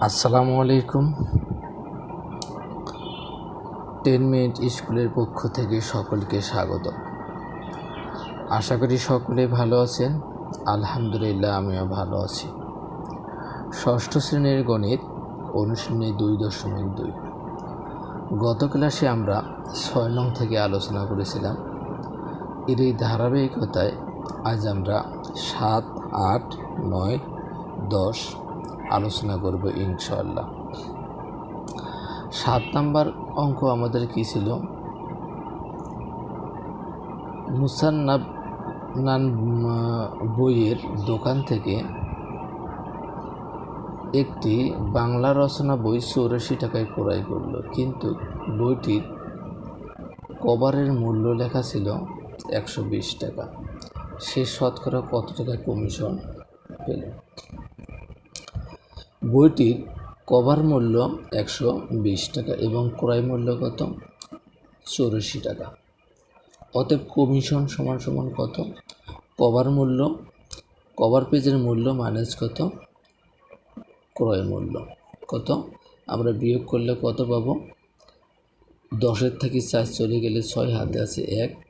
আসসালামু আলাইকুম। Ten minute স্কুলের পক্ষ থেকে সকলকে স্বাগত। আশা করি সকলে ভালো আছেন। আলহামদুলিল্লাহ, আমিও ভালো আছি। ষষ্ঠ শ্রেণির গণিত, অনুশীলনী দুই দশমিক দুই। গত ক্লাসে আমরা ছয় নং থেকে আলোচনা করেছিলাম। এর এই ধারাবাহিকতায় আজ আমরা সাত, আট, নয়, দশ আলোচনা করব ইনশাআল্লাহ। সাত নাম্বার অঙ্ক আমাদের কী ছিল? মুসান্নাব নান বইয়ের দোকান থেকে একটি বাংলা রচনা বই চৌরাশি টাকায় ক্রয় করল। কিন্তু বইটির কভারের মূল্য লেখা ছিল একশো বিশ টাকা। সে শতকরা কত টাকা কমিশন পেল? বইটির কভার মূল্য একশো বিশ টাকা এবং ক্রয় মূল্য কত? চৌরাশি টাকা। অতএব কমিশন সমান সমান কত? কভার মূল্য, কভার পেজের মূল্য মাইনাস কত? ক্রয় মূল্য কত? আমরা বিয়োগ করলে কত পাবো? দশের থেকে চার চলে গেলে ছয়, হাতে আছে এক।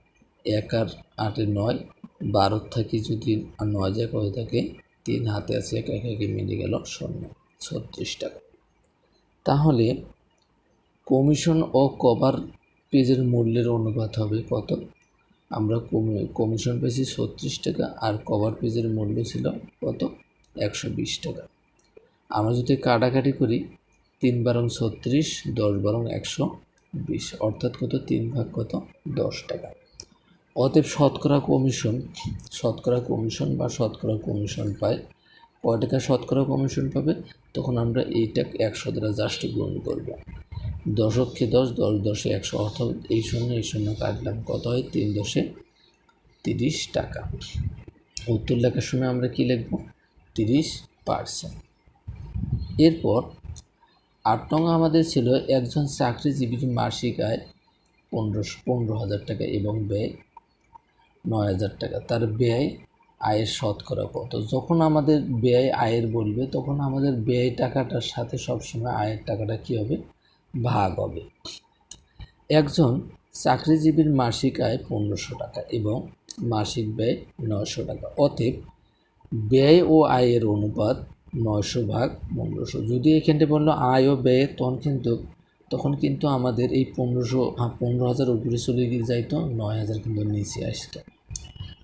এক আর আটে নয়। বারোর থেকে যদি নয় যায় কত থাকে? তিন, হাতে আছে এক, একে মিলে গেল শূন্য। ছত্রিশ টাকা। তাহলে কমিশন ও কভার পেজের মূল্যের অনুপাত হবে কত? আমরা কমিশন পেয়েছি ছত্রিশ টাকা আর কভার পেজের মূল্য ছিল কত? একশো বিশ টাকা। আমরা যদি কাটাকাটি করি, তিন বারং ছত্রিশ, দশ বারং একশো বিশ, অর্থাৎ কত? তিন ভাগ কত? দশ টাকা। অতএব শতকরা কমিশন শতকরা কমিশন বা শতকরা কমিশন পায় কয় টাকা শতকরা কমিশন পাবে, তখন আমরা এইটা একশো দ্বারা জাস্ট গ্রহণ করব। দশককে দশ দশ দশে একশো, অর্থাৎ এই শূন্য এই শূন্য কাটলাম কত হয়? তিন দশে তিরিশ টাকা। উত্তর লেখার সময় আমরা কি লিখব? তিরিশ পার্সেন্ট। এরপর আট নং আমাদের ছিল একজন চাকরিজীবীর মাসিক আয় পনেরোশো, পনেরো হাজার টাকা এবং ব্যয় নয় হাজার টাকা। তার ব্যয় আয়ের শতকরা কত যখন আমাদের ব্যয় আয়ের বলবে, তখন আমাদের ব্যয় টাকাটার সাথে সবসময় আয়ের টাকাটা কী হবে? ভাগ হবে। একজন চাকরিজীবীর মাসিক আয় পনেরোশো টাকা এবং মাসিক ব্যয় নয়শো টাকা। অতএব ব্যয় ও আয়ের অনুপাত নয়শো ভাগ পনেরোশো। যদি এখানটা বলল আয় ও ব্যয় তখন কিন্তু তখন কিন্তু আমাদের এই পনেরোশো পনেরো হাজার উপরে চলে গিয়ে যাইতো, নয় হাজার কিন্তু নিচে আসতো।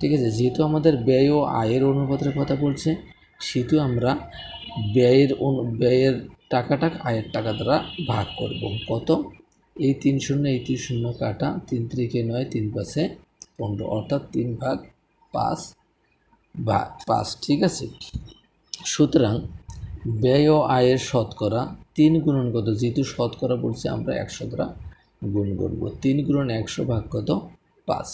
ঠিক আছে, যেহেতু আমাদের ব্যয় ও আয়ের অনুপাতের কথা বলছে, সেহেতু আমরা ব্যয়ের অনু, ব্যয়ের টাকাটা আয়ের টাকা দ্বারা ভাগ করব। কত? এই তিন শূন্য, এই তিন শূন্য কাটা তিন ত্রিকে নয়, তিন পাশে পনেরো, অর্থাৎ তিন ভাগ পাঁচ ভাগ পাঁচ, ঠিক আছে? সুতরাং ব্যয় ও আয়ের শতকরা তিন গুণন কত? যেহেতু শতকরা বলছে, আমরা একশো দ্বারা গুণ করব। তিন গুণন একশো ভাগ কত? পাঁচ।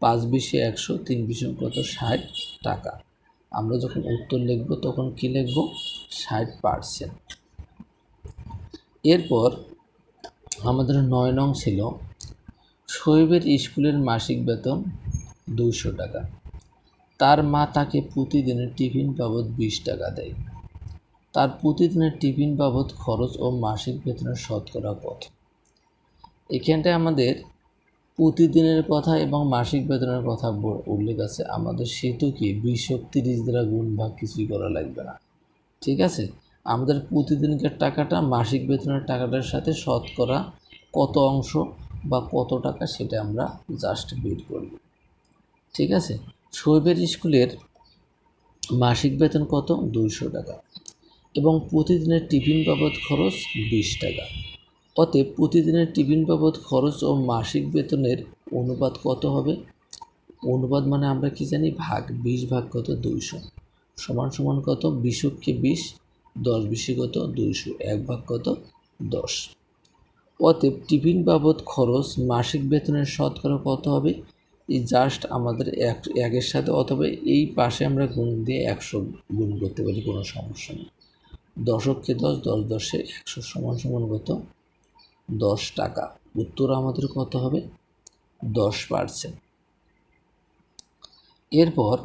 পাঁচ বিশে একশো, তিন বিশে কত? ষাট টাকা। আমরা যখন উত্তর লিখব, তখন কি লিখব? ষাট পার্সেন্ট এরপর আমাদের নয় নং ছিল শৈবের স্কুলের মাসিক বেতন দুশো টাকা। তার মা তাকে প্রতিদিনের টিফিন বাবদ বিশ টাকা দেয়। তার প্রতিদিনের টিফিন বাবদ খরচ ও মাসিক বেতনের শতকরা কত এখানটায় আমাদের প্রতিদিনের কথা এবং মাসিক বেতনের কথা উল্লেখ আছে। আমাদের সেতুকে বিশ তিরিশ দ্বারা গুণ ভাগ কিছুই করা লাগবে না। ঠিক আছে? আমাদের প্রতিদিনকার টাকাটা, মাসিক বেতনের টাকাটার সাথে শতকরা কত অংশ বা কত টাকা সেটা আমরা জাস্ট বের করব। ঠিক আছে? শৈবের স্কুলের মাসিক বেতন কত? দুইশো টাকা। এবং প্রতিদিনের টিফিন বাবদ খরচ বিশ টাকা। অতএব প্রতিদিনের টিফিন বাবদ খরচ ও মাসিক বেতনের অনুপাত কত হবে? অনুপাত মানে আমরা কি জানি? ভাগ বিশ ভাগ কত? দুইশো। সমান সমান কত? বিশকে বিশ, দশ বিশে কত? দুইশো। এক ভাগ কত? দশ। অতএব টিফিন বাবদ খরচ, মাসিক বেতনের শতকরা কত হবে? এই জাস্ট আমাদের এক, একের সাথে অথবা এই পাশে আমরা গুণ দিয়ে একশো গুণ করতে পারি, কোনো সমস্যা নেই। দশককে দশ দশ দশে একশো সমান সমান কত? দশ টাকা। উত্তর আমাদের কত হবে? দশ পার্সেন্ট এরপর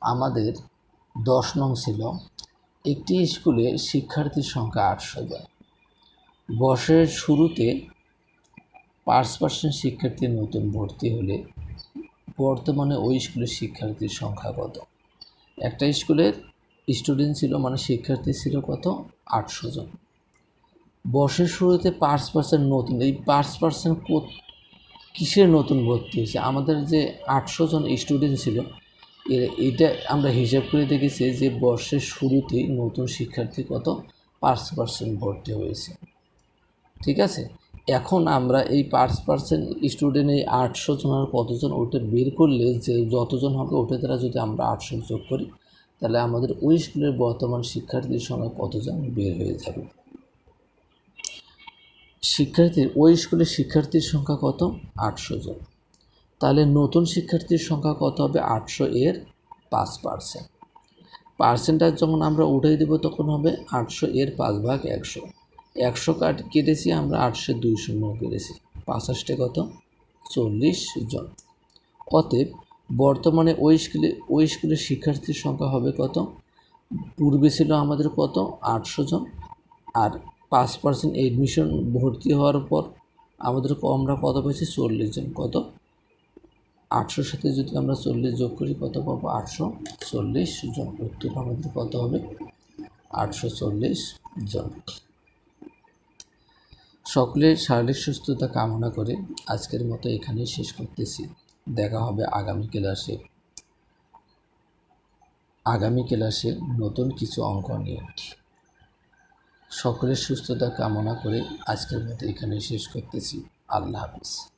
আমাদের দশ নং ছিল, একটি স্কুলে শিক্ষার্থীর সংখ্যা আটশো জন বর্ষের শুরুতে পাঁচ পার্সেন্ট শিক্ষার্থী নতুন ভর্তি হলে বর্তমানে ওই স্কুলের শিক্ষার্থীর সংখ্যা কত? একটা স্কুলের স্টুডেন্ট ছিল মানে শিক্ষার্থী ছিল কত? আটশো জন। বর্ষের শুরুতে পাঁচ পার্সেন্ট নতুন। এই পাঁচ পার্সেন্ট কিসের নতুন ভর্তি হয়েছে? আমাদের যে আটশো জন স্টুডেন্ট ছিল এটা আমরা হিসাব করে দেখেছি যে বর্ষের শুরুতেই নতুন শিক্ষার্থী কত? পাঁচ পার্সেন্ট ভর্তি হয়েছে। ঠিক আছে? এখন আমরা এই পাঁচ পার্সেন্ট স্টুডেন্ট এই আটশো জনের কতজন ওটা বের করলে যে যতজন হবে ওটা দ্বারা যদি আমরা আটশো যোগ করি, তাহলে আমাদের ওই স্কুলের বর্তমান শিক্ষার্থীর সংখ্যা কতজন বের হয়ে যাবে? শিক্ষার্থীর, ওই স্কুলের শিক্ষার্থীর সংখ্যা কত? আটশো জন। তাহলে নতুন শিক্ষার্থীর সংখ্যা কত হবে? আটশো এর পাঁচ পার্সেন্ট পার্সেন্টাজ যখন আমরা উঠাই দেবো, তখন হবে আটশো এর পাঁচ ভাগ একশো। একশো কাট কেটেছি আমরা, আটশো দুই শূন্য কেটেছি। পাঁচাশটে কত? চল্লিশ জন। অতএব বর্তমানে ওই স্কুলে, ওই স্কুলের শিক্ষার্থীর সংখ্যা হবে কত? পূর্বে ছিল আমাদের কত? আটশো জন। আর পাঁচ পার্সেন্ট এডমিশন ভর্তি হওয়ার পর আমাদের আমরা কত পেয়েছি? চল্লিশ জন। কত? আটশোর সাথে যদি আমরা চল্লিশ যোগ করি, কত পাবো? আটশো চল্লিশ জন। উত্তর আমাদের কত হবে? আটশো চল্লিশ জন। সকলের শারীরিক সুস্থতা কামনা করে আজকের মতো এখানেই শেষ করতেছি। দেখা হবে আগামী ক্লাসে। আগামী ক্লাসে নতুন কিছু অঙ্ক নিয়ে। সকলের সুস্থতা কামনা করে আজকের মতো এখানে শেষ করতেছি। আল্লাহ হাফিজ।